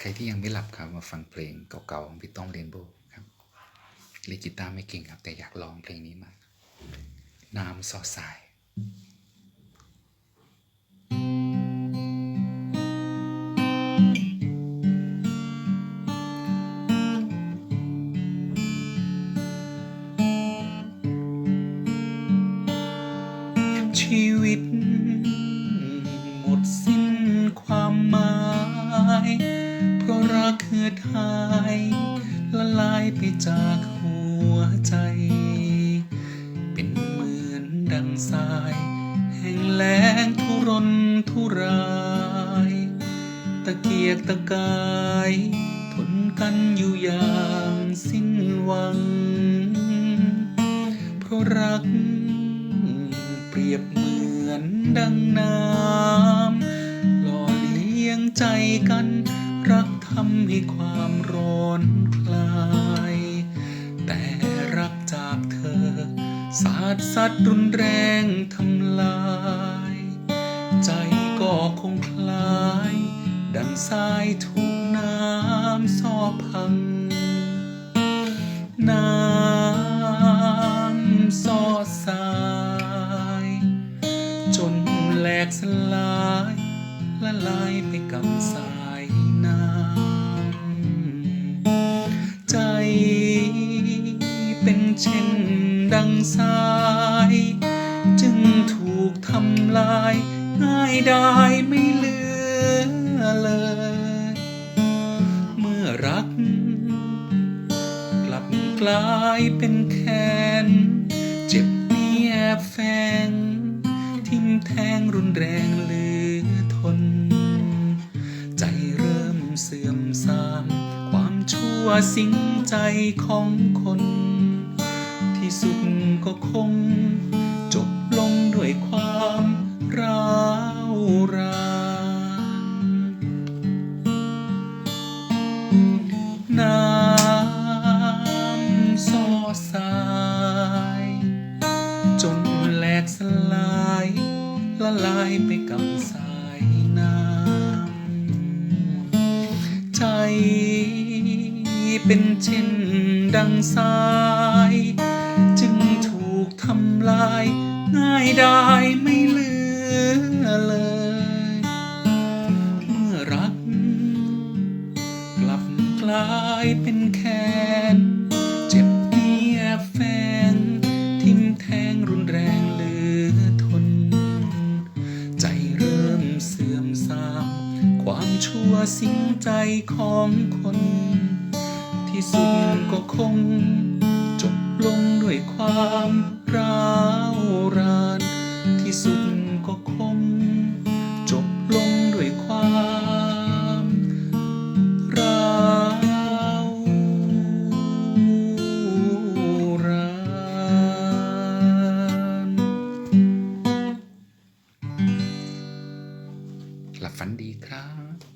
ใครที่ยังไม่หลับครับมาฟังเพลงเก่าๆของพี่ต้อมเรนโบว์ครับเล่นกีตาร์ไม่เก่งครับ แต่อยากลองเพลงนี้มากน้ำซอสายชีวิต หมดสิ้นความหมาย รักเหือดหายละลายไปจากหัวใจ เป็นเหมือนดังทราย แห่งแล้งทุรนทุราย ตะเกียกตะกายทนกันอยู่อย่างสิ้นหวัง เพราะรักเปรียบเหมือนดังน้ำ งใจกัน รักทำให้ความร้อนคลาย แต่รักจากเธอ สาดสัดรุนแรงทำลาย ใจก็คงคลาย ดังทรายถูกน้ำซอพัง น้ำซอสาย จนแหลกสลาย ละลายไปกับสายน้ำ ใจเป็นเช่นดังสาย จึงถูกทำลายง่ายได้ไม่เหลือเลย เมื่อรัก กลับกลายเป็นแค้นเจ็บเนี้ยบแฝงทิ่มแทงรุนแรงเลือ วสิงใจของคน ที่สุดก็คง จบลงด้วยความร้าวรานน้ำซอสาย จนแหลกสลาย ละลายไปกับสายน้ำใจ เป็นเช่นดังสาย จึงถูกทำลายง่ายได้ไม่เหลือเลย เมื่อรัก กลับกลายเป็นแค้นเจ็บเนียบแฝงทิ่มแทงรุนแรงเหลือทน ใจเริ่มเสื่อมทราม ความชั่วสิงใจของคน ที่สุดก็คง จบลงด้วยความร้าวราน ที่สุดก็คง จบลงด้วยความร้าวรานหลับฝันดีครับ